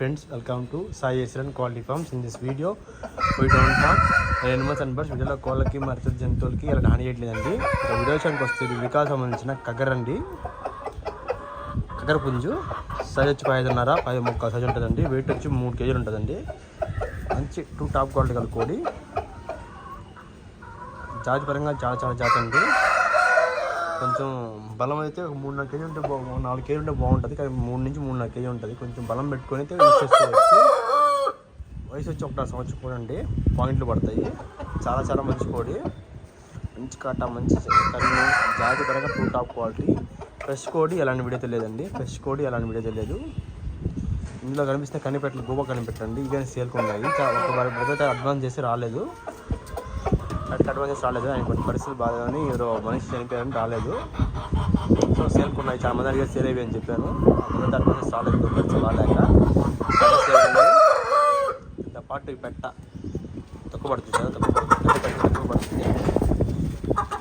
friends welcome to Sai Asian Quality Farms. In this video we don't have animals and birds వీడియోలో కోళ్ళకి మరియు జంతువులకి ఇలా హాని చేయట్లేదండి ఇంకా వీడియో విషయానికి వస్తే వికాస్ సంబంధించిన కగర్ అండి కగర పుంజు సైజ్ వచ్చి ఐదున్నర పది ముక్క సైజ్ ఉంటుందండి వెయిట్ వచ్చి మూడు కేజీలు ఉంటుందండి మంచి టూ టాప్ క్వాలిటీ గల కోడి జాతి పరంగా చాలా చాలా జాతి అండి. కొంచెం బలం అయితే ఒక మూడు నాలుగు కేజీ ఉంటే బాగు నాలుగు కేజీ ఉంటే బాగుంటుంది. కానీ మూడు నుంచి మూడు నాలుగు కేజీ ఉంటుంది. కొంచెం బలం పెట్టుకొని అయితే యూజ్ చేసుకోవచ్చు. వయసు వచ్చి ఒకటా సంవత్సరం కోడి అండి పాయింట్లు పడతాయి. చాలా చాలా మంచి కోడి. మంచి కాట మంచి కన్ను జాతి పరంగా టూ టాప్ క్వాలిటీ ఫ్రెష్ కోడి ఎలాంటి వీడియో తెలియదండి. ఫ్రెష్ కోడి ఎలాంటి వీడియో తెలియదు. ఇందులో కనిపిస్తే కనిపెట్టలు గోవా కనిపెట్టండి. ఇవన్నీ సేల్కి ఉన్నాయి. ఒక వారి మొదట అడ్వాన్స్ చేసి రాలేదు. అట్లా అడ్వాన్స్ రాలేదు ఆయన కొన్ని పరిస్థితులు బాగాలేదని ఏదో మనిషి చనిపోయారని రాలేదు. సో సేల్ ఉన్నాయి చాలా మంది అడిగారు సేల్ అయ్యి అని చెప్పాను మొదట అడ్వాన్స్ రాలేదు పరిస్థితులు బాగాలేక ఇంత పాటు పెట్ట తక్కువ పడుతుంది కదా తక్కువ పడుతుంది తక్కువ పడుతుంది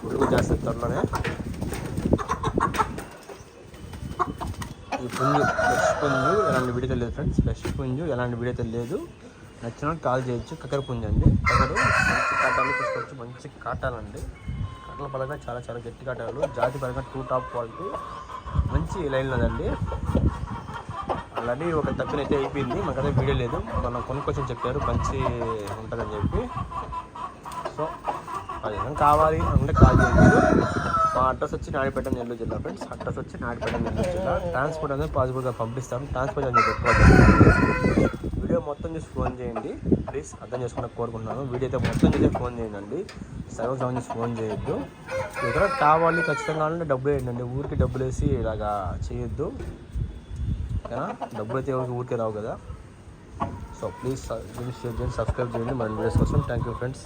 ఉడుకు చేస్తుంది త్వరలోనే. ఈ పుంజు ఫ్రెష్ పుంజు ఎలాంటి విడత లేదు ఫ్రెండ్స్. ఫ్రెష్ పుంజు ఎలాంటి విడత లేదు నచ్చిన కాల్ చేయొచ్చు కక్కర పుంజ అండి కక్కరు మంచి కాటాలు తీసుకోవచ్చు మంచి కాటాలండి. కాటల పరంగా చాలా చాలా గట్టి కాటాలు జాతి పరంగా టూ టాప్ క్వాలిటీ మంచి లైన్లోదండి అండి ఆల్రెడీ ఒక తక్కువ అయితే అయిపోయింది. మాకైతే వీడియో లేదు. మనం కొనుక్కొచ్చని చెప్పారు మంచి ఉంటుందని చెప్పి. సో అది కావాలి అంటే కాల్ చేయొచ్చు మా అడ్రస్ వచ్చి నాడిపేట నెల్లూరు జిల్లా ఫ్రెండ్స్. అడ్రస్ వచ్చి నాడిపేట నెల్లూరు జిల్లా. ట్రాన్స్పోర్ట్ అనేది పాసిబుల్గా పంపిస్తాం. ట్రాన్స్పోర్ట్ అనేది పెట్టుకోవాలి చూసి ఫోన్ చేయండి. ప్లీజ్ అర్థం చేసుకుంటే కోరుకుంటున్నాను. వీడియో అయితే మొత్తం చూసి ఫోన్ చేయండి. సగం సగం ఫోన్ చేయొద్దు. ఇక్కడ కావాలి ఖచ్చితంగా అంటే డబ్బులు వేయండి. ఊరికి డబ్బులు వేసి ఇలాగా చేయొద్దు. ఓకేనా? డబ్బులు అయితే ఎవరికి ఊరికే రావు కదా. సో ప్లీజ్ షేర్ చేయండి సబ్స్క్రైబ్ చేయండి. మన వీడియోస్ కోసం థ్యాంక్ యూ ఫ్రెండ్స్.